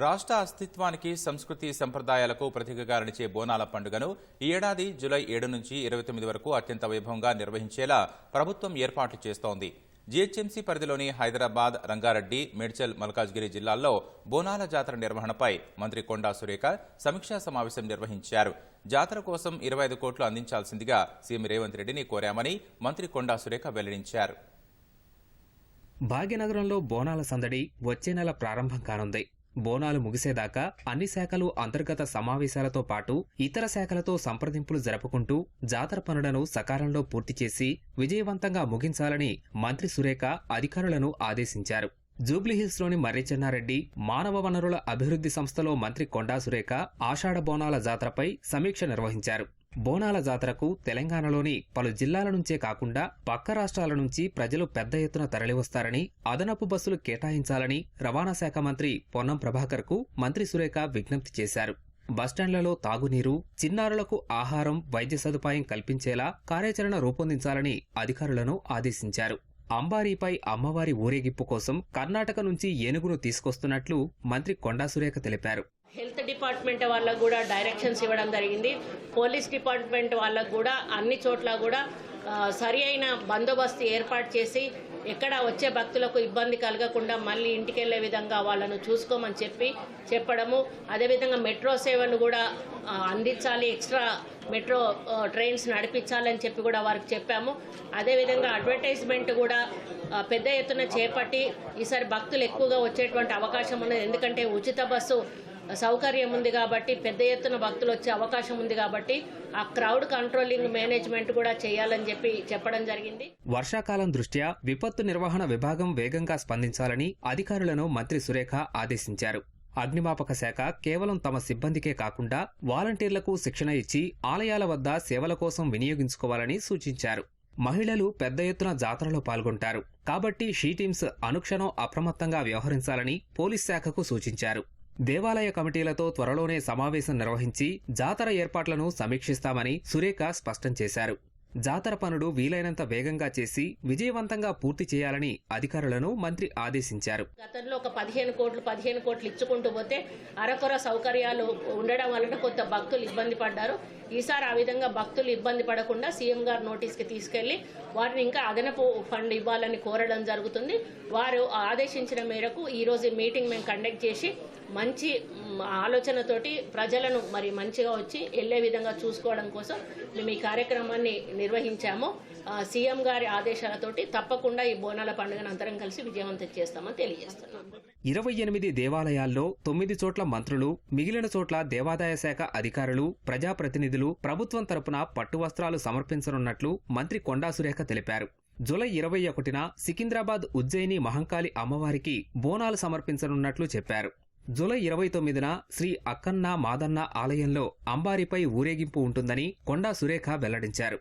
రాష్ట్ర అస్తిత్వానికి సంస్కృతి సంప్రదాయాలకు ప్రతీకగా బోనాల పండుగను ఈ ఏడాది జూలై ఏడు నుంచి ఇరవై తొమ్మిది వరకు అత్యంత వైభవంగా నిర్వహించేలా ప్రభుత్వం ఏర్పాట్లు చేస్తోంది. జీహెచ్ఎంసీ పరిధిలోని హైదరాబాద్ రంగారెడ్డి మేడ్చల్ మల్కాజ్గిరి జిల్లాల్లో బోనాల జాతర నిర్వహణపై మంత్రి కొండా సురేఖ సమీక్షా సమావేశం నిర్వహించారు. జాతర కోసం ఇరవై ఐదు కోట్లు అందించాల్సిందిగా సీఎం రేవంత్ రెడ్డిని కోరామని మంత్రి కొండా సురేఖ వెల్లడించారు. భాగ్యనగరంలో బోనాల సందడి వచ్చే నెల ప్రారంభం కానుంది. బోనాలు ముగిసేదాకా అన్ని శాఖలు అంతర్గత సమావేశాలతో పాటు ఇతర శాఖలతో సంప్రదింపులు జరుపుకుంటూ జాతర పనులను సకాలంలో పూర్తి చేసి విజయవంతంగా ముగించాలని మంత్రి సురేఖ అధికారులను ఆదేశించారు. జూబ్లీహిల్స్లోని మర్రి చెన్నారెడ్డి మానవ వనరుల అభివృద్ధి సంస్థలో మంత్రి కొండా సురేఖ ఆషాఢ బోనాల జాతరపై సమీక్ష నిర్వహించారు. బోనాల జాతరకు తెలంగాణలోని పలు జిల్లాల నుంచే కాకుండా పక్క రాష్ట్రాల నుంచి ప్రజలు పెద్ద ఎత్తున తరలివస్తారని అదనపు బస్సులు కేటాయించాలని రవాణా శాఖ మంత్రి పొన్నం ప్రభాకర్కు మంత్రి సురేఖ విజ్ఞప్తి చేశారు. బస్టాండ్లలో తాగునీరు చిన్నారులకు ఆహారం వైద్య సదుపాయం కల్పించేలా కార్యాచరణ రూపొందించాలని అధికారులను ఆదేశించారు. అంబారీపై అమ్మవారి ఊరేగింపు కోసం కర్ణాటక నుంచి ఏనుగును తీసుకొస్తున్నట్లు మంత్రి కొండా సురేఖ తెలిపారు. హెల్త్ డిపార్ట్మెంట్ వాళ్ళకు కూడా డైరెక్షన్స్ ఇవ్వడం జరిగింది. పోలీస్ డిపార్ట్మెంట్ వాళ్ళకు కూడా అన్ని చోట్ల కూడా సరి అయిన బందోబస్తు ఏర్పాటు చేసి ఎక్కడ వచ్చే భక్తులకు ఇబ్బంది కలగకుండా మళ్ళీ ఇంటికి వెళ్ళే విధంగా వాళ్ళను చూసుకోమని చెప్పి చెప్పడము. అదేవిధంగా మెట్రో సేవలు కూడా అందించాలి ఎక్స్ట్రా మెట్రో ట్రైన్స్ నడిపించాలని చెప్పి కూడా వారికి చెప్పాము. అదేవిధంగా అడ్వర్టైజ్మెంట్ కూడా పెద్ద ఎత్తున చేపట్టి ఈసారి భక్తులు ఎక్కువగా వచ్చేటువంటి అవకాశం ఉన్నది. ఎందుకంటే ఉచిత బస్సు సౌకర్యం ఉంది కాబట్టి పెద్ద ఎత్తున భక్తులు వచ్చే అవకాశం ఉంది కాబట్టి ఆ క్రౌడ్ కంట్రోలింగ్ మేనేజ్మెంట్ కూడా చేయాలని చెప్పి చెప్పడం జరిగింది. వర్షాకాలం దృష్ట్యా విపత్తు నిర్వహణ విభాగం వేగంగా స్పందించాలని అధికారులను మంత్రి సురేఖ ఆదేశించారు. అగ్నిమాపక శాఖ కేవలం తమ సిబ్బందికే కాకుండా వాలంటీర్లకు శిక్షణ ఇచ్చి ఆలయాల వద్ద సేవల కోసం వినియోగించుకోవాలని సూచించారు. మహిళలు పెద్ద ఎత్తున జాతరలో పాల్గొంటారు. కాబట్టి షీ టీమ్స్ అనుక్షణం అప్రమత్తంగా వ్యవహరించాలని పోలీస్ శాఖకు సూచించారు. దేవాలయ కమిటీలతో త్వరలోనే సమావేశం నిర్వహించి జాతర ఏర్పాట్లను సమీక్షిస్తామని సురేఖ స్పష్టం చేశారు. జాతర పనులు వీలైనంత వేగంగా చేసి విజయవంతంగా పూర్తి చేయాలని అధికారులను మంత్రి ఆదేశించారు. గతంలో ఒక పదిహేను కోట్లు పదిహేను కోట్లు ఇచ్చుకుంటూ పోతే అరకొర సౌకర్యాలు ఉండడం వలన కొంత భక్తులు ఇబ్బంది పడ్డారు. ఈసారి ఆ విధంగా భక్తులు ఇబ్బంది పడకుండా సీఎం గారు నోటీస్కి తీసుకెళ్ళి వారిని ఇంకా అదనపు ఫండ్ ఇవ్వాలని కోరడం జరుగుతుంది. వారు ఆదేశించిన మేరకు ఈ రోజు మీటింగ్ మేము కండక్ట్ చేసి మంచి ఆలోచనతోటి ప్రజలను మరి మంచిగా వచ్చి వెళ్ళే విధంగా చూసుకోవడం కోసం మేము ఈ కార్యక్రమాన్ని నిర్వహించాము. సీఎం గారి ఆదేశాలతోటి తప్పకుండా ఈ బోనాల పండుగను అందరం కలిసి విజయవంతం చేస్తామని తెలియజేస్తున్నాం. ఇరవై ఎనిమిది దేవాలయాల్లో తొమ్మిది చోట్ల మంత్రులు మిగిలిన చోట్ల దేవాదాయ శాఖ అధికారులు ప్రజాప్రతినిధులు ప్రభుత్వం తరపున పట్టు వస్త్రాలు సమర్పించనున్నట్లు మంత్రి కొండా సురేఖ తెలిపారు. జూలై ఇరవై ఒకటిన సికింద్రాబాద్ ఉజ్జయిని మహంకాళి అమ్మవారికి బోనాలు సమర్పించనున్నట్లు చెప్పారు. జూలై ఇరవై తొమ్మిదిన శ్రీ అక్కన్న మాదన్న ఆలయంలో అంబారిపై ఊరేగింపు ఉంటుందని కొండా సురేఖ వెల్లడించారు.